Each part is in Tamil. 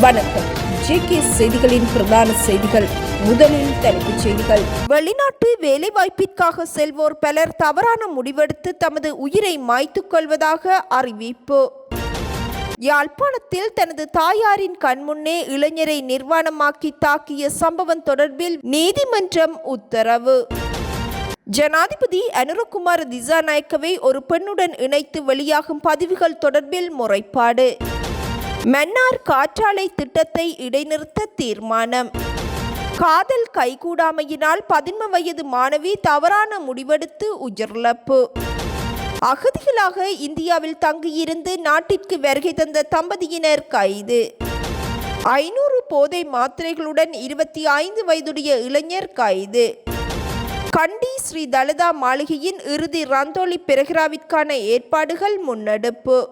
வணக்கம். ஜேகே செய்திகளின் பிரதான செய்திகள். முதலில் தலைப்புச் செய்திகள். வெளிநாட்டு வேலைவாய்ப்பிற்காக செல்வோர் பலர் தவறான முடிவெடுத்து தமது உயிரை மாய்த்துக் கொள்வதாக அறிவிப்பு. யாழ்ப்பாணத்தில் தனது தாயாரின் கண்முன்னே இளைஞரை நிர்வாணமாக்கி தாக்கிய சம்பவம் தொடர்பில் நீதிமன்றம் உத்தரவு. ஜனாதிபதி அனுரகுமார் திசாநாயக்கவை ஒரு பெண்ணுடன் இணைத்து வெளியாகும் பதிவுகள் தொடர்பில் முறைப்பாடு. மன்னார் காற்றாலை திட்டத்தை இடைநிறுத்த தீர்மானம். காதல் கைகூடாமையினால் பதின்ம வயது மாணவி தவறான முடிவெடுத்து உயிரிழப்பு. அகதிகளாக இந்தியாவில் தங்கியிருந்து நாட்டிற்கு வருகை தந்த தம்பதியினர் கைது. ஐநூறு போதை மாத்திரைகளுடன் இருபத்தி ஐந்து வயதுடைய இளைஞர் கைது. கண்டி ஸ்ரீ தலதா மாளிகையின் இறுதி ரந்தோலி பிரகிராவிற்கான ஏற்பாடுகள் முன்னெடுப்பு.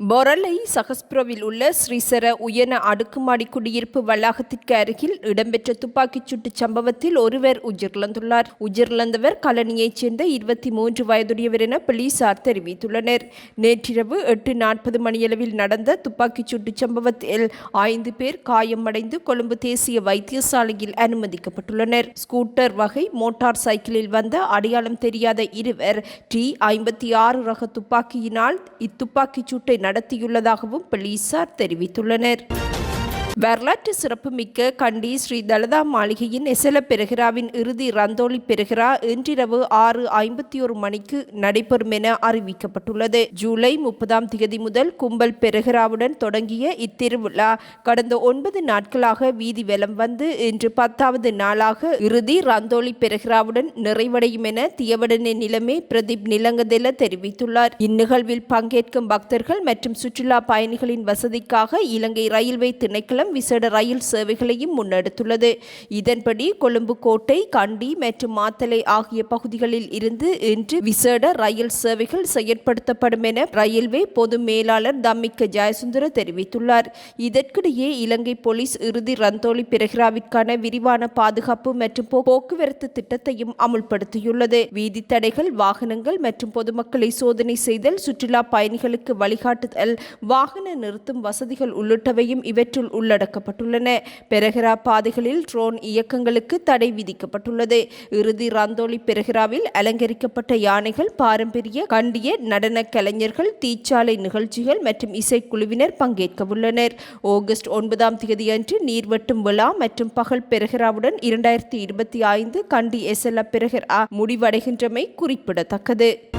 பொரலை சகஸ்புரவில் உள்ள ஸ்ரீசர உயன அடுக்குமாடி குடியிருப்பு வளாகத்திற்கு அருகில் இடம்பெற்ற துப்பாக்கிச் சூட்டு சம்பவத்தில் ஒருவர் உயிரிழந்துள்ளார். உயிரிழந்தவர் கலனியைச் சேர்ந்த இருபத்தி மூன்று வயதுடையவர் என போலீசார் தெரிவித்துள்ளனர். நேற்றிரவு எட்டு நாற்பது மணியளவில் நடந்த துப்பாக்கிச் சூட்டு சம்பவத்தில் ஐந்து பேர் காயமடைந்து கொழும்பு தேசிய வைத்தியசாலையில் அனுமதிக்கப்பட்டுள்ளனர். ஸ்கூட்டர் வகை மோட்டார் சைக்கிளில் வந்த அடையாளம் தெரியாத இருவர் டி ஐம்பத்தி ஆறு ரக துப்பாக்கியினால் இத்துப்பாக்கிச் சூட்டை நடத்தியுள்ளதாகவும் போலீசார் தெரிவித்துள்ளனர். வரலாற்று சிறப்புமிக்க கண்டி ஸ்ரீ தலதா மாளிகையின் எசல பெருகிராவின் இறுதி ரந்தோலி பெருகிரா இன்றிரவு ஆறு ஐம்பத்தி ஒரு மணிக்கு நடைபெறும் என அறிவிக்கப்பட்டுள்ளது. ஜூலை முப்பதாம் தேதி முதல் கும்பல் பெருகிராவுடன் தொடங்கிய இத்திருவிழா கடந்த ஒன்பது நாட்களாக வீதி வலம் வந்து இன்று பத்தாவது நாளாக இறுதி ரந்தோலி பெருகிராவுடன் நிறைவடையும் என தியவடனே நிலைமை பிரதீப் நிலங்கதெல தெரிவித்துள்ளார். இந்நிகழ்வில் பங்கேற்கும் பக்தர்கள் மற்றும் சுற்றுலா பயணிகளின் வசதிக்காக இலங்கை ரயில்வே திணைக்களம் விசேட ரயில் சேவைகளையும் முன்னெடுத்துள்ளது. இதன்படி கொழும்பு கோட்டை கண்டி மற்றும் மாத்தலை ஆகிய பகுதிகளில் இருந்து இன்று விசேட ரயில் சேவைகள் செயற்படுத்தப்படும் என ரயில்வே பொது மேலாளர் தம்மிக்க ஜெயசுந்தர தெரிவித்துள்ளார். இதற்கிடையே இலங்கை போலீஸ் இறுதி ரந்தோலி பிரகிராவிற்கான விரிவான பாதுகாப்பு மற்றும் போக்குவரத்து திட்டத்தையும் அமுல்படுத்தியுள்ளது. வீதி தடைகள் வாகனங்கள் மற்றும் பொதுமக்களை சோதனை செய்தல் சுற்றுலா பயணிகளுக்கு வழிகாட்டுதல் வாகன நிறுத்தும் வசதிகள் உள்ளிட்டவையும் இவற்றுள் உள்ளடக்கப்பட்டுள்ளன. பெரகிரா பாதைகளில் ட்ரோன் இயக்கங்களுக்கு தடை விதிக்கப்பட்டுள்ளது. இறுதி ரந்தோலி பெரகிராவில் அலங்கரிக்கப்பட்ட யானைகள் பாரம்பரிய கண்டிய நடன கலைஞர்கள் தீச்சாலை நிகழ்ச்சிகள் மற்றும் இசைக்குழுவினர் பங்கேற்கவுள்ளனர். ஆகஸ்ட் ஒன்பதாம் தேதியன்று நீர்வெட்டும் விழா மற்றும் பகல் பெரகிராவுடன் இரண்டாயிரத்தி இருபத்தி ஐந்து கண்டி எஸ்எல்ஆ பெரகிரா முடிவடைகின்றமை குறிப்பிடத்தக்கது.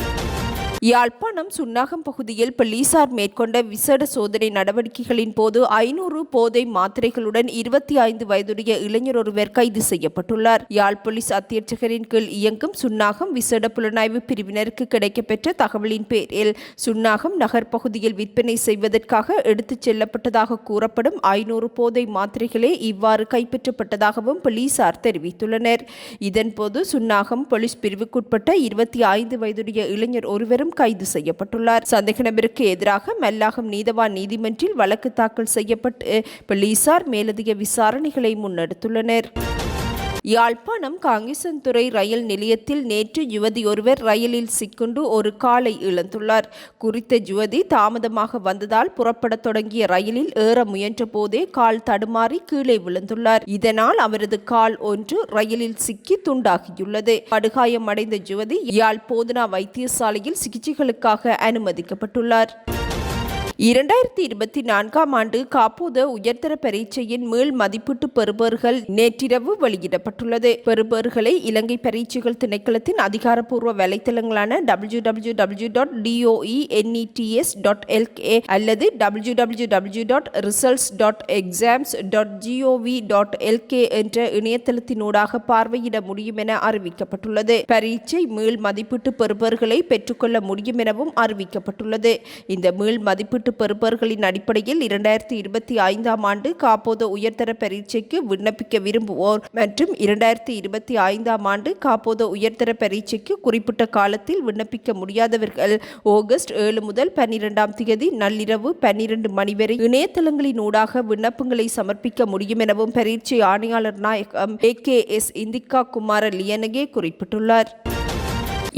யாழ்ப்பாணம் சுன்னாகம் பகுதியில் போலீசார் மேற்கொண்ட விசேட சோதனை நடவடிக்கைகளின் போது ஐநூறு போதை மாத்திரைகளுடன் இருபத்தி ஐந்து வயதுடைய இளைஞர் ஒருவர் கைது செய்யப்பட்டுள்ளார். யாழ் போலீஸ் அத்தியட்சகரின் கீழ் இயங்கும் சுன்னாகம் விசேட புலனாய்வு பிரிவினருக்கு கிடைக்கப்பெற்ற தகவலின் பேரில் சுன்னாகம் நகர் பகுதியில் விற்பனை செய்வதற்காக எடுத்துச் செல்லப்பட்டதாக கூறப்படும் ஐநூறு போதை மாத்திரைகளே இவ்வாறு கைப்பற்றப்பட்டதாகவும் போலீசார் தெரிவித்துள்ளனர். இதன்போது சுன்னாகம் போலீஸ் பிரிவுக்குட்பட்ட இருபத்தி ஐந்து வயதுடைய இளைஞர் ஒருவரும் கைது செய்யப்பட்டுள்ளார். சந்தேக நபருக்கு எதிராக மல்லாகம் நீதவான் நீதிமன்றில் வழக்கு தாக்கல் செய்யப்பட்டு போலீசார் மேலதிக விசாரணைகளை முன்னெடுத்துள்ளனர். யாழ்ப்பாணம் காங்கிசன்துறை ரயில் நிலையத்தில் நேற்று யுவதி ஒருவர் ரயிலில் சிக்குண்டு ஒரு காலை இழந்துள்ளார். குறித்த யுவதி தாமதமாக வந்ததால் புறப்பட தொடங்கிய ரயிலில் ஏற முயன்ற போதே கால் தடுமாறி கீழே விழுந்துள்ளார். இதனால் அவரது கால் ஒன்று ரயிலில் சிக்கி துண்டாகியுள்ளது. படுகாயமடைந்த யுவதி யாழ் போதனா வைத்தியசாலையில் சிகிச்சைகளுக்காக அனுமதிக்கப்பட்டுள்ளார். இரண்டாயிரத்தி இருபத்தி நான்காம் ஆண்டு காப்போத உயர்தர பரீட்சையின் மீள் மதிப்பீட்டு பெறுபேறுகள் நேற்றிரவு வெளியிடப்பட்டுள்ளது. பெறுபேறுகளை இலங்கை பரீட்சைகள் திணைக்களத்தின் அதிகாரப்பூர்வ வலைத்தளங்களான W W W dot DOE NETS dot LK அல்லது W W W dot results dot exams dot GOV dot LK என்ற இணையதளத்தினூடாக பார்வையிட முடியும் என அறிவிக்கப்பட்டுள்ளது. பரீட்சை மீள் மதிப்பீட்டு பெறுபேறுகளை பெற்றுக்கொள்ள முடியும் எனவும் அறிவிக்கப்பட்டுள்ளது. இந்த மீள் மதிப்பீட்டு பெறுபவர்களின் அடிப்படையில் இரண்டாயிரத்தி இருபத்தி ஐந்தாம் ஆண்டு காப்போத உயர்தர பரீட்சைக்கு விண்ணப்பிக்க விரும்புவோர் மற்றும் இரண்டாயிரத்தி இருபத்தி ஐந்தாம் ஆண்டு காப்போத உயர்தர பரீட்சைக்கு குறிப்பிட்ட காலத்தில் விண்ணப்பிக்க முடியாதவர்கள் ஆகஸ்ட் ஏழு முதல் பன்னிரெண்டாம் தேதி நள்ளிரவு பன்னிரண்டு மணி வரை இணையதளங்களின் ஊடாக விண்ணப்பங்களை சமர்ப்பிக்க முடியும் எனவும் பரீட்சை ஆணையாளர் நாயகம் A K S Indika Kumara Liyanage குறிப்பிட்டுள்ளார்.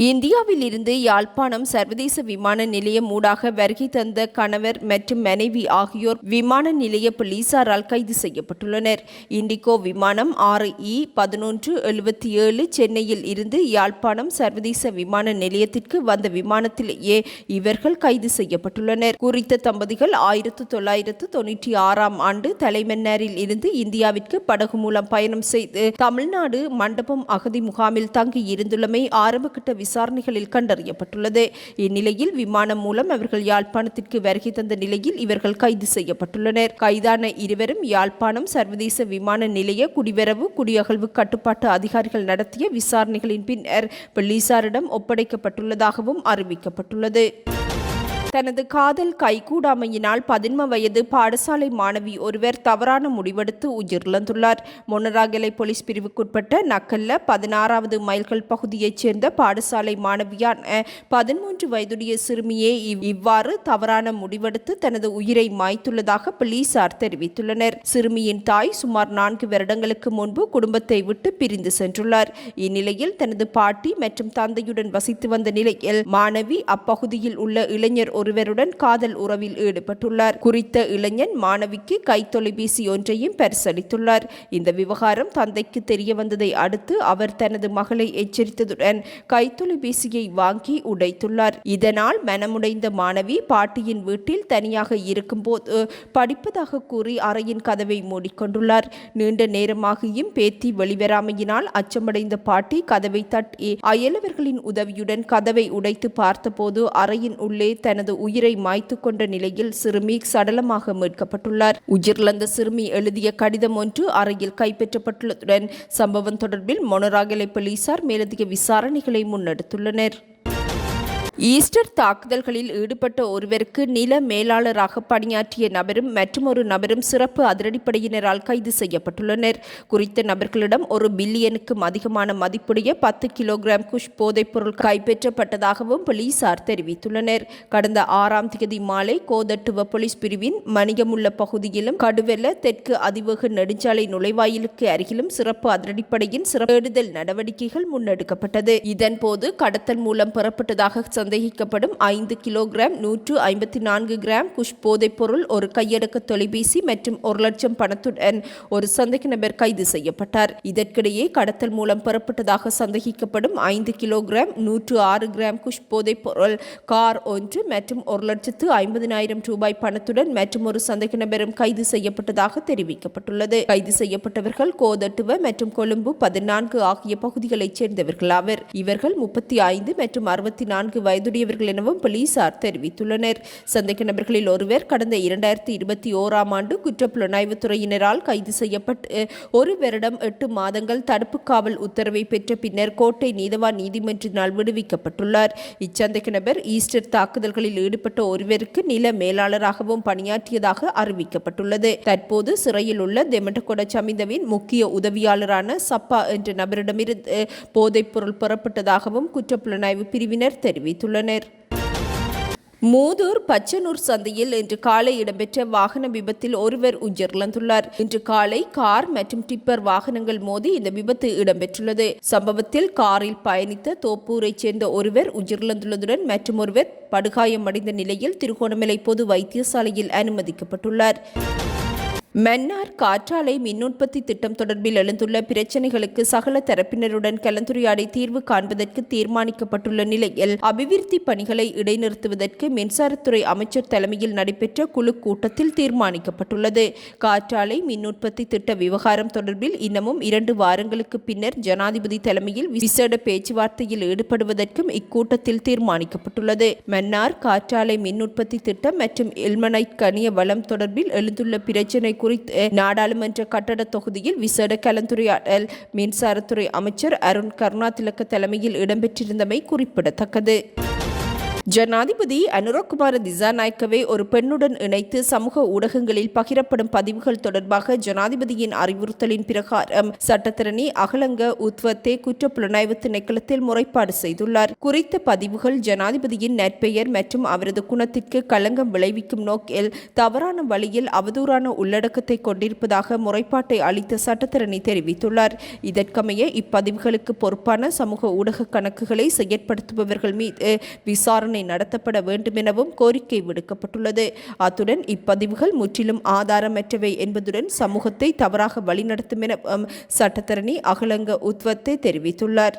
இந்தியாவில் இருந்து யாழ்ப்பாணம் சர்வதேச விமான நிலையம் ஊடாக வருகை தந்த கணவர் மற்றும் மனைவி ஆகியோர் விமான நிலைய போலீசாரால் கைது செய்யப்பட்டுள்ளனர். இண்டிகோ விமானம் ஆறு இ பதினொன்று எழுபத்தி ஏழு சென்னையில் இருந்து யாழ்ப்பாணம் சர்வதேச விமான நிலையத்திற்கு வந்த விமானத்திலேயே இவர்கள் கைது செய்யப்பட்டுள்ளனர். குறித்த தம்பதிகள் ஆயிரத்து தொள்ளாயிரத்து தொன்னூற்றி ஆறாம் ஆண்டு தலைமன்னாரில் இருந்து இந்தியாவிற்கு படகு மூலம் பயணம் செய்து தமிழ்நாடு மண்டபம் அகதி முகாமில் தங்கி இருந்துள்ளமை ஆரம்பகட்ட விசாரணைகளில் கண்டறியப்பட்டுள்ளது. இந்நிலையில் விமானம் மூலம் அவர்கள் யாழ்ப்பாணத்திற்கு வருகை தந்த நிலையில் இவர்கள் கைது செய்யப்பட்டுள்ளனர். கைதான இருவரும் யாழ்ப்பாணம் சர்வதேச விமான நிலைய குடிவரவு குடியகழ்வு கட்டுப்பாட்டு அதிகாரிகள் நடத்திய விசாரணைகளின் பின்னர் போலீசாரிடம் ஒப்படைக்கப்பட்டுள்ளதாகவும் அறிவிக்கப்பட்டுள்ளது. தனது காதல் கைகூடாமையினால் பதின்ம வயது பாடசாலை மாணவி ஒருவர் தவறான முடிவெடுத்து உயிரிழந்துள்ளார். மொனராகலை போலீஸ் பிரிவுக்குட்பட்ட நக்கல்ல பதினாறாவது மைல்கள் பகுதியைச் சேர்ந்த பாடசாலை மாணவியான பதிமூன்று வயதுடைய சிறுமியே இவ்- இவ்வாறு தவறான முடிவெடுத்து தனது உயிரை மாய்த்துள்ளதாக போலீசார் தெரிவித்துள்ளனர். சிறுமியின் தாய் சுமார் நான்கு வருடங்களுக்கு முன்பு குடும்பத்தை விட்டு பிரிந்து சென்றுள்ளார். இந்நிலையில் தனது பாட்டி மற்றும் தந்தையுடன் வசித்து வந்த நிலையில் மாணவி அப்பகுதியில் உள்ள இளைஞர் ஒருவருடன் காதல் உறவில் ஈடுபட்டுள்ளார். குறித்த இளைஞன் மாணவிக்கு கைத்தொலைபேசி ஒன்றையும் பரிசளித்துள்ளார். இந்த விவகாரம் தந்தைக்கு தெரிய வந்ததை அடுத்து அவர் தனது மகளை எச்சரித்ததுடன் கைத்தொலைபேசியை வாங்கி உடைத்துள்ளார். இதனால் மனமுடைந்த மாணவி பாட்டியின் வீட்டில் தனியாக இருக்கும்போது படிப்பதாக கூறி அறையின் கதவை மூடிக்கொண்டுள்ளார். நீண்ட நேரமாகியும் பேத்தி வெளிவராமையினால் அச்சமடைந்த பாட்டி கதவை தட்டி அயலவர்களின் உதவியுடன் கதவை உடைத்து பார்த்தபோது அறையின் உள்ளே தனது உயிரை மாய்த்து கொண்ட நிலையில் சிறுமி சடலமாக மீட்கப்பட்டுள்ளார். உயிரிழந்த சிறுமி எழுதிய கடிதம் ஒன்று அறையில் கைப்பற்றப்பட்டுள்ளதுடன் சம்பவம் தொடர்பில் மொனராகலை போலீசார் மேலதிக விசாரணைகளை முன்னெடுத்துள்ளனர். ஈஸ்டர் தாக்குதல்களில் ஈடுபட்ட ஒருவருக்கு நில மேலாளராக பணியாற்றிய நபரும் மற்றொரு நபரும் சிறப்பு அதிரடிப்படையினரால் கைது செய்யப்பட்டுள்ளனர். குறித்த நபர்களிடம் ஒரு பில்லியனுக்கும் அதிகமான மதிப்புடைய பத்து கிலோகிராம் குஷ் போதைப்பொருள் கைப்பற்றப்பட்டதாகவும் போலீசார் தெரிவித்துள்ளனர். கடந்த ஆறாம் தேதி மாலை கோதட்டுவ போலீஸ் பிரிவின் மணிகமுள்ள பகுதியிலும் கடுவெல்ல தெற்கு அதிவேக நெடுஞ்சாலை நுழைவாயிலுக்கு அருகிலும் சிறப்பு அதிரடிப்படையின் சிறப்பேடுதல் நடவடிக்கைகள் முன்னெடுக்கப்பட்டது. இதன்போது கடத்தல் மூலம் பெறப்பட்டதாக சந்தேகிக்கப்படும் ஐந்து கிலோகிராம் நூற்று ஐம்பத்தி நான்கு கிராம் குஷ் போதைப்பொருள் ஒரு கையடக்க தொலைபேசி மற்றும் ஒரு லட்சம் பணத்துடன் ஒரு சந்தேக நபர் கைது செய்யப்பட்டார். இதற்கிடையே கடத்தல் மூலம் பெறப்பட்டதாக சந்தேகிக்கப்படும் ஐந்து கிலோகிராம் நூற்று ஆறு கிராம் குஷ் போதைப்பொருள் கார் ஒன்று மற்றும் ஒரு லட்சத்து ஐம்பதினாயிரம் ரூபாய் பணத்துடன் மற்றும் ஒரு சந்தேக நபரும் கைது செய்யப்பட்டதாக தெரிவிக்கப்பட்டுள்ளது. கைது செய்யப்பட்டவர்கள் கோதட்டுவ மற்றும் கொழும்பு பதினான்கு ஆகிய பகுதிகளைச் சேர்ந்தவர்கள் ஆவர். இவர்கள் முப்பத்தி ஐந்து மற்றும் அறுபத்தி நான்கு வயது வயதுடையவர்கள் எனவும் போலீசார் தெரிவித்துள்ளனர். சந்தேக நபர்களில் ஒருவர் கடந்த இரண்டாயிரத்தி இருபத்தி ஓராம் ஆண்டு குற்றப்புலனாய்வுத் துறையினரால் கைது செய்யப்பட்டு ஒரு வருடம் எட்டு மாதங்கள் தடுப்பு காவல் உத்தரவை பெற்ற பின்னர் கோட்டை நீதவான் நீதிமன்றினால் விடுவிக்கப்பட்டுள்ளார். இச்சந்தேக நபர் ஈஸ்டர் தாக்குதல்களில் ஈடுபட்ட ஒருவருக்கு நில மேலாளராகவும் பணியாற்றியதாக அறிவிக்கப்பட்டுள்ளது. தற்போது சிறையில் உள்ள தெமட்டகொட சமிந்தவின் முக்கிய உதவியாளரான சப்பா என்ற நபரிடமிருந்து போதைப்பொருள் பெறப்பட்டதாகவும் குற்றப்புலனாய்வு பிரிவினர் தெரிவித்துள்ளனர். மூதூர் பச்சனூர் சந்தையில் இன்று காலை இடம்பெற்ற வாகன விபத்தில் ஒருவர் உயிரிழந்துள்ளார். இன்று காலை கார் மற்றும் டிப்பர் வாகனங்கள் மோதி இந்த விபத்து இடம்பெற்றுள்ளது. சம்பவத்தில் காரில் பயணித்த தோப்பூரைச் சேர்ந்த ஒருவர் உயிரிழந்துள்ளதுடன் மற்றும் ஒருவர் படுகாயமடைந்த நிலையில் திருகோணமலை பொது வைத்தியசாலையில் அனுமதிக்கப்பட்டுள்ளார். மன்னார் காற்றாலை மின் உற்பத்தி திட்டம் தொடர்பில் எழுந்துள்ள பிரச்சினைகளுக்கு சகல தரப்பினருடன் கலந்துரையாடி தீர்வு காண்பதற்கு தீர்மானிக்கப்பட்டுள்ள நிலையில் அபிவிருத்தி பணிகளை இடைநிறுத்துவதற்கு மின்சாரத்துறை அமைச்சர் தலைமையில் நடைபெற்ற குழு கூட்டத்தில் தீர்மானிக்கப்பட்டுள்ளது. காற்றாலை மின் உற்பத்தி திட்ட விவகாரம் தொடர்பில் இன்னமும் இரண்டு வாரங்களுக்கு பின்னர் ஜனாதிபதி தலைமையில் விசேட பேச்சுவார்த்தையில் ஈடுபடுவதற்கும் இக்கூட்டத்தில் தீர்மானிக்கப்பட்டுள்ளது. மன்னார் காற்றாலை மின் உற்பத்தி திட்டம் மற்றும் எல்மனைட் கனிய வளம் தொடர்பில் எழுந்துள்ள பிரச்சினை குறித்து நாடாளுமன்ற கட்டட தொகுதியில் விசேட கலந்துரையாடல். மின்சாரத்துறை அமைச்சர் அருண் கருணாதிலக்க தலைமையில் இடம்பெற்றிருந்தமை குறிப்பிடத்தக்கது. ஜனாதிபதி அனுரகுமார திசாநாயக்கவை ஒரு பெண்ணுடன் இணைத்து சமூக ஊடகங்களில் பகிரப்படும் பதிவுகள் தொடர்பாக ஜனாதிபதியின் அறிவுறுத்தலின் பிரகாரம் சட்டத்திரணி அகலங்க உத்வத்தே குற்றப்புலனாய்வு திணைக்களத்தில் முறைப்பாடு செய்துள்ளார். குறித்த பதிவுகள் ஜனாதிபதியின் நற்பெயர் மற்றும் அவரது குணத்திற்கு களங்கம் விளைவிக்கும் நோக்கில் தவறான வழியில் அவதூறான உள்ளடக்கத்தை கொண்டிருப்பதாக முறைப்பாட்டை அளித்த சட்டத்தரணி தெரிவித்துள்ளார். இதற்கமைய இப்பதிவுகளுக்கு பொறுப்பான சமூக ஊடக கணக்குகளை செயற்படுத்துபவர்கள் மீது விசாரணை நடத்தப்பட வேண்டுமெனவும் கோரிக்கை விடுக்கப்பட்டுள்ளது. அத்துடன் இப்பதிவுகள் முற்றிலும் ஆதாரமற்றவை என்பதுடன் சமூகத்தை தவறாக வழிநடத்தும் என சட்டத்தரணி அகலங்க உத்வத்தை தெரிவித்துள்ளார்.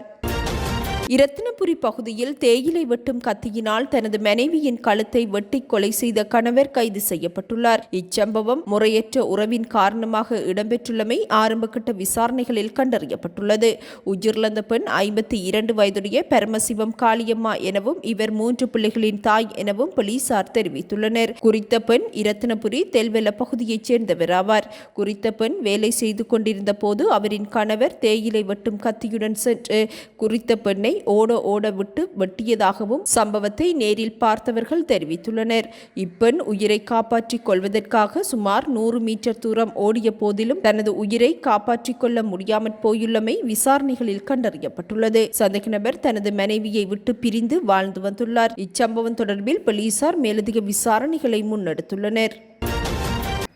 இரத்தினபுரி பகுதியில் தேயிலை வெட்டும் கத்தியினால் தனது மனைவியின் கழுத்தை வெட்டி கொலை செய்த கணவர் கைது செய்யப்பட்டுள்ளார். இச்சம்பவம் முறையற்ற உறவின் காரணமாக இடம்பெற்றுள்ளமை ஆரம்பகட்ட விசாரணைகளில் கண்டறியப்பட்டுள்ளது. உயிரிழந்த பெண் ஐம்பத்தி இரண்டு வயதுடைய பரமசிவம் காளியம்மா எனவும் இவர் மூன்று பிள்ளைகளின் தாய் எனவும் போலீசார் தெரிவித்துள்ளனர். குறித்த பெண் இரத்தினபுரி தெல்வெல்ல பகுதியைச் சேர்ந்தவர் ஆவார். குறித்த பெண் வேலை செய்து கொண்டிருந்த போது அவரின் கணவர் தேயிலை வெட்டும் கத்தியுடன் சென்று குறித்த பெண்ணை ஓட ஓட விட்டு வெட்டியதாகவும் சம்பவத்தை நேரில் பார்த்தவர்கள் தெரிவித்துள்ளனர். இப்பெண் உயிரை காப்பாற்றிக் கொள்வதற்காக சுமார் நூறு மீட்டர் தூரம் ஓடிய போதிலும் தனது உயிரை காப்பாற்றிக் கொள்ள முடியாமற் போயுள்ளமை விசாரணைகளில் கண்டறியப்பட்டுள்ளது. சந்தேக நபர் தனது மனைவியை விட்டு பிரிந்து வாழ்ந்து வந்துள்ளார். இச்சம்பவம் தொடர்பில் போலீசார் மேலதிக விசாரணைகளை முன்னெடுத்துள்ளனர்.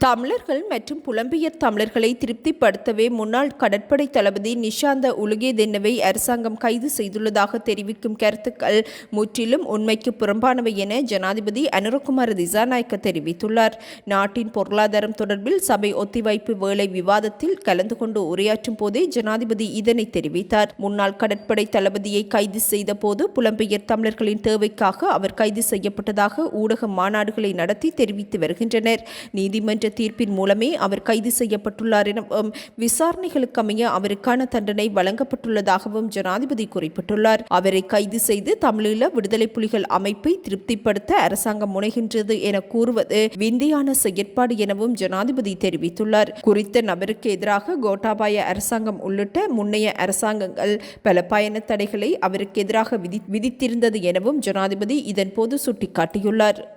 தமிழர்கள் மற்றும் புலம்பெயர் தமிழர்களை திருப்திப்படுத்தவே முன்னாள் கடற்படை தளபதி நிஷாந்த உலுகேதென்னவை அரசாங்கம் கைது செய்துள்ளதாக தெரிவிக்கும் கருத்துக்கள் முற்றிலும் உண்மைக்கு புறம்பானவை என ஜனாதிபதி அனுரகுமார திசாநாயக்க தெரிவித்துள்ளார். நாட்டின் பொருளாதாரம் தொடர்பில் சபை ஒத்திவைப்பு வேலை விவாதத்தில் கலந்து கொண்டு உரையாற்றும் போதே ஜனாதிபதி இதனை தெரிவித்தார். முன்னாள் கடற்படை தளபதியை கைது செய்த போது புலம்பெயர் தமிழர்களின் தேவைக்காக அவர் கைது செய்யப்பட்டதாக ஊடக மாநாடுகளை நடத்தி தெரிவித்து வருகின்றனர். நீதிமன்ற தீர்ப்பின் மூலமே அவர் கைது செய்யப்பட்டுள்ளார் எனவும் விசாரணைகளுக்கு அமைய அவருக்கான தண்டனை வழங்கப்பட்டுள்ளதாகவும் ஜனாதிபதி குறிப்பிட்டுள்ளார். அவரை கைது செய்து தமிழீழ விடுதலை புலிகள் அமைப்பை திருப்திப்படுத்த அரசாங்கம் முனைகின்றது என கூறுவது விந்தியான செயற்பாடு எனவும் ஜனாதிபதி தெரிவித்துள்ளார். குறித்த நபருக்கு எதிராக கோட்டாபாய அரசாங்கம் உள்ளிட்ட முன்னைய அரசாங்கங்கள் பல பயண தடைகளை அவருக்கு எதிராக விதி விதித்திருந்தது எனவும் ஜனாதிபதி இதன்போது சுட்டிக்காட்டியுள்ளார்.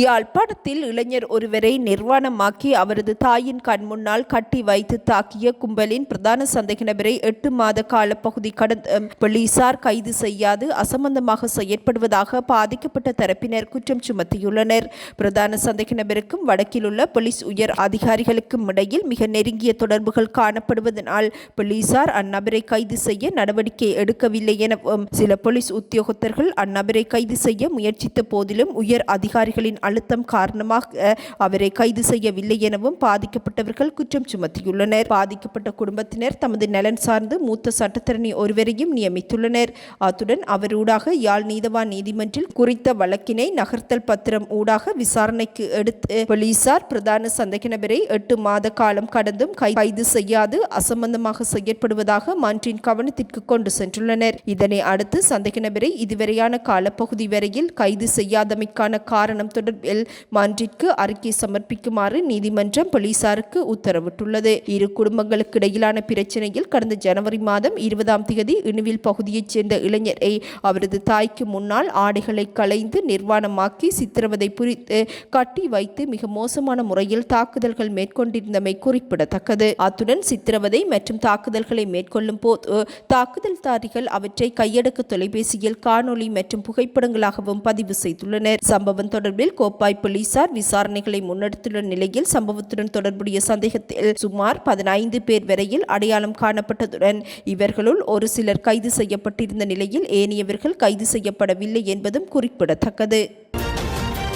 யாழ்ப்பாணத்தில் இளைஞர் ஒருவரை நிர்வாணமாக்கி அவரது தாயின் கண் முன்னால் கட்டி வைத்து தாக்கிய கும்பலின் பிரதான சந்தேக நபரை எட்டு மாத கால பகுதி கடந்த போலீசார் கைது செய்யாது அசம்பந்தமாக செயற்படுவதாக பாதிக்கப்பட்ட தரப்பினர் குற்றம் சுமத்தியுள்ளனர். பிரதான சந்தேக நபருக்கும் வடக்கில் உள்ள போலீஸ் உயர் அதிகாரிகளுக்கும் இடையில் மிக நெருங்கிய தொடர்புகள் காணப்படுவதனால் போலீசார் அந்நபரை கைது செய்ய நடவடிக்கை எடுக்கவில்லை எனவும் சில போலீஸ் உத்தியோகத்தர்கள் அந்நபரை கைது செய்ய முயற்சித்த போதிலும் உயர் அதிகாரிகளின் அழுத்தம் காரணமாக அவரை கைது செய்யவில்லை எனவும் பாதிக்கப்பட்டவர்கள் குற்றம் சுமத்தியுள்ளனர். பாதிக்கப்பட்ட குடும்பத்தினர் தமது நலன் சார்ந்து மூத்த சட்டத்தரணி ஒருவரையும் நியமித்துள்ளனர். அத்துடன் அவரூடாக யாழ் நீதவான் நீதிமன்றில் குறித்த வழக்கினை நகர்த்தல் பத்திரம் ஊடாக விசாரணைக்கு எடுத்து போலீசார் பிரதான சந்தேக நபரை எட்டு மாத காலம் கடந்தும் கைது செய்யாது அசம்பந்தமாக செயற்படுவதாக மன்றின் கவனத்திற்கு கொண்டு சென்றுள்ளனர். இதனை அடுத்து சந்தேக நபரை இதுவரையான காலப்பகுதி வரையில் கைது செய்யாதமைக்கான காரணம் தொடர்பில் மன்றிற்கு அறிக்கை சமர்ப்பிக்குமாறு நீதிமன்றம் போலீசாருக்கு உத்தரவிட்டுள்ளது. இரு குடும்பங்களுக்கு இடையிலான பிரச்சனையில் கடந்த ஜனவரி மாதம் இருபதாம் தேதி இணுவில் பகுதியைச் சேர்ந்த இளைஞரை அவரது தாய்க்கு முன்னால் ஆடைகளை களைந்து நிர்வாணமாக்கி சித்திரவதை புரித்து கட்டி வைத்து மிக மோசமான முறையில் தாக்குதல்கள் மேற்கொண்டிருந்தமை குறிப்பிடத்தக்கது. அத்துடன் சித்திரவதை மற்றும் தாக்குதல்களை மேற்கொள்ளும் போது தாக்குதல்தாரிகள் அவற்றை கையடக்க தொலைபேசியில் காணொளி மற்றும் புகைப்படங்களாகவும் பதிவு செய்துள்ளனர். சம்பவம் தொடர்பில் கோப்பாய் போலீசார் விசாரணைகளை முன்னெடுத்துள்ள நிலையில் சம்பவத்துடன் தொடர்புடைய சந்தேகத்தில் சுமார் பதினைந்து பேர் வரையில் அடையாளம் காணப்பட்டதுடன் இவர்களுள் ஒரு சிலர் கைது செய்யப்பட்டிருந்த நிலையில் ஏனையவர்கள் கைது செய்யப்படவில்லை என்பதும் குறிப்பிடத்தக்கது.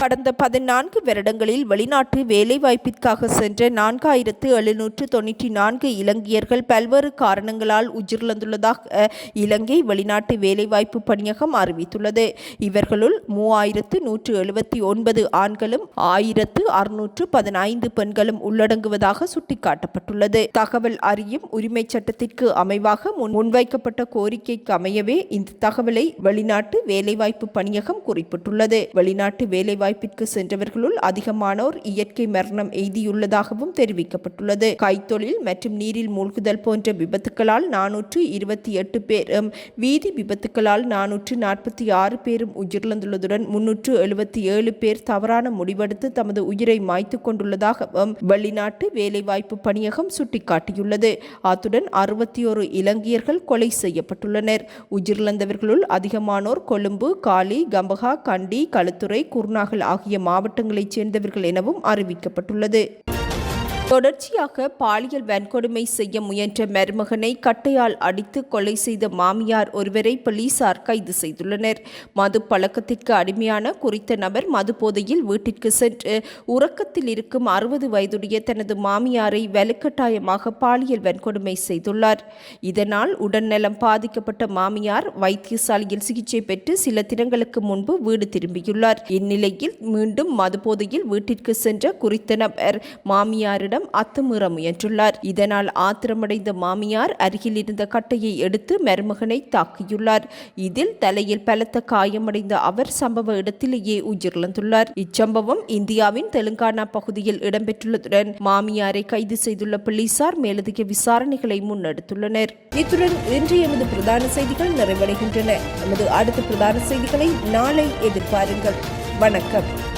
கடந்த பதினான்கு வருடங்களில் வெளிநாட்டு வேலைவாய்ப்பிற்காக சென்ற நான்காயிரத்து எழுநூற்று தொன்னூற்றி நான்கு இலங்கையர்கள் பல்வேறு காரணங்களால் உயிரிழந்துள்ளதாக இலங்கை வெளிநாட்டு வேலைவாய்ப்பு பணியகம் அறிவித்துள்ளது. இவர்களுள் மூவாயிரத்து நூற்று எழுபத்தி ஒன்பது ஆண்களும் ஆயிரத்து அறுநூற்று பதினைந்து பெண்களும் உள்ளடங்குவதாக சுட்டிக்காட்டப்பட்டுள்ளது. தகவல் அறியும் உரிமை சட்டத்திற்கு அமைவாக முன் முன்வைக்கப்பட்ட கோரிக்கைக்கு அமையவே இந்த தகவலை வெளிநாட்டு வேலைவாய்ப்பு பணியகம் குறிப்பிட்டுள்ளது. வெளிநாட்டு வேலைவாய்ப்பு வேலைவாய்ப்பிற்கு சென்றவர்களுள் அதிகமானோர் இயற்கை மரணம் எய்தியுள்ளதாகவும் தெரிவிக்கப்பட்டுள்ளது. கைத்தொழில் மற்றும் நீரில் மூழ்குதல் போன்ற விபத்துக்களால் நானூற்று இருபத்தி எட்டு பேரும் வீதி விபத்துக்களால் நானூற்று நாற்பத்தி ஆறு பேரும் உயிரிழந்துள்ளதுடன் முன்னூற்று எழுபத்தி ஏழு பேர் தவறான முடிவெடுத்து தமது உயிரை மாய்த்து கொண்டுள்ளதாகவும் வெளிநாட்டு வேலைவாய்ப்பு பணியகம் சுட்டிக்காட்டியுள்ளது. அத்துடன் அறுபத்தி ஒரு இலங்கையர்கள் கொலை செய்யப்பட்டுள்ளனர். உயிரிழந்தவர்களுள் அதிகமானோர் கொழும்பு காலி கம்பகா கண்டி களுத்துறை குர்நாகல் ஆகிய மாவட்டங்களைச் சேர்ந்தவர்கள் எனவும் அறிவிக்கப்பட்டுள்ளது. தொடர்ச்சியாக பாலியல் வன்கொடுமை செய்ய முயன்ற மருமகனை கட்டையால் அடித்து கொலை செய்த மாமியார் ஒருவரை போலீசார் கைது செய்துள்ளனர். மது பழக்கத்திற்கு அடிமையான குறித்த நபர் மது போதையில் வீட்டிற்கு சென்று உறக்கத்தில் இருக்கும் அறுபது வயதுடைய தனது மாமியாரை வலுக்கட்டாயமாக பாலியல் வன்கொடுமை செய்துள்ளார். இதனால் உடல்நலம் பாதிக்கப்பட்ட மாமியார் வைத்தியசாலையில் சிகிச்சை பெற்று சில தினங்களுக்கு முன்பு வீடு திரும்பியுள்ளார். இந்நிலையில் மீண்டும் மது போதையில் வீட்டிற்கு சென்ற குறித்த நபர் மாமியாரிடம் அத்துமீற முயன்றுள்ளார். இதனால் ஆத்திரமடைந்த மாமியார் அருகில் இருந்த கட்டையை எடுத்து மருமகனை தாக்கியுள்ளார். இதில் தலையில் பலத்த காயமடைந்த அவர் சம்பவ இடத்திலேயே உயிரிழந்துள்ளார். இச்சம்பவம் இந்தியாவின் தெலுங்கானா பகுதியில் இடம்பெற்றுள்ளதுடன் மாமியாரை கைது செய்துள்ள போலீசார் மேலதிக விசாரணைகளை முன்னெடுத்துள்ளனர். இத்துடன் இன்று எமது பிரதான செய்திகள் நிறைவடைகின்றன. எமது அடுத்த பிரதான செய்திகளை நாளை எதிர்பாருங்கள். வணக்கம்.